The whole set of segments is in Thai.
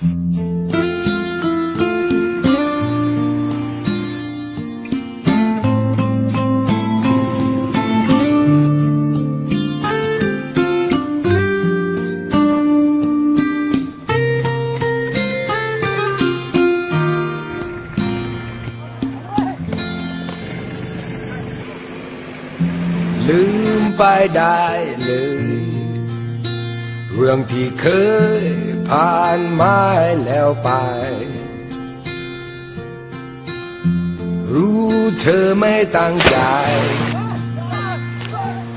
ลืมไปได้เลย เรื่องที่เคยผ่านมาแล้วไป รู้เธอไม่ตั้งใจ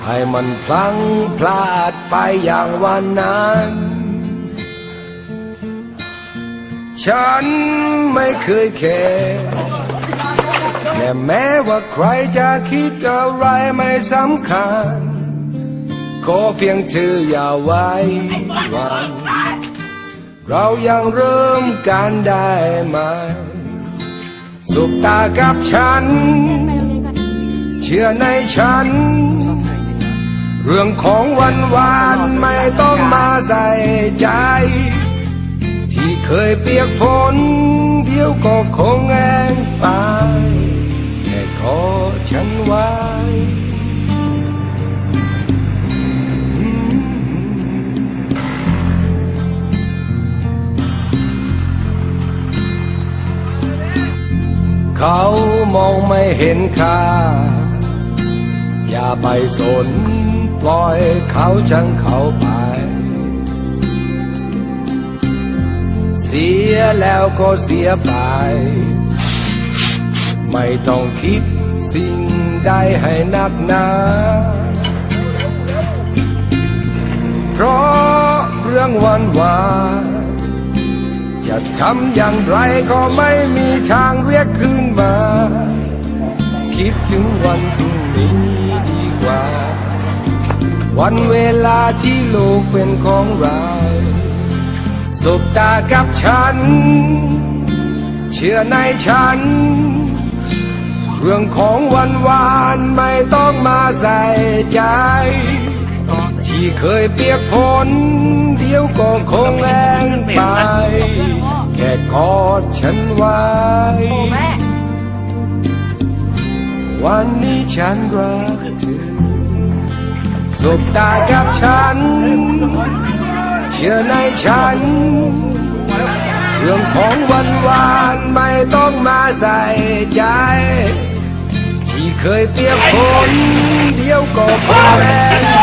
ให้มันพลังพลาดไปอย่างวันนั้น ฉันไม่เคยแคร์และแม้ว่าใครจะคิดอะไรไม่สำคัญ ขอเพียงเธออย่าไว้วันเรายังเริ่มกันได้ไหมสบตากับฉัน เชื่อในฉัน เรื่องของวันวานไม่ต้องมาใส่ใจ ที่เคยเปียกฝน เดี๋ยวก็คงแห้งไป แค่ขอฉันไว้ เขามองไม่เห็นค่า อย่าไปสนปล่อยเขาช่างเขาไป เสียแล้วก็เสียไป ไม่ต้องคิดสิ่งใดให้นักหนา เพราะเรื่องวันวาน จะทำอย่างไรก็ไม่มีทางเรียกคืนมา คิดถึงวันพรุ่งนี้ดีกว่า วันเวลาที่โลกเป็นของเราสบตากับฉัน เชื่อในฉัน เรื่องของวันวานไม่ต้องมาใส่ใจ ที่เคยเปียกฝนเดี๋ยวก็คงแรง กอดฉันไว้แม่วันนี้ฉันรักเธอสบตากับฉัน เชื่อในฉัน เรื่องของวันวานไม่ต้องมาใส่ใจ ที่เคยเปียกฝนเดี๋ยวก็พอแรงไป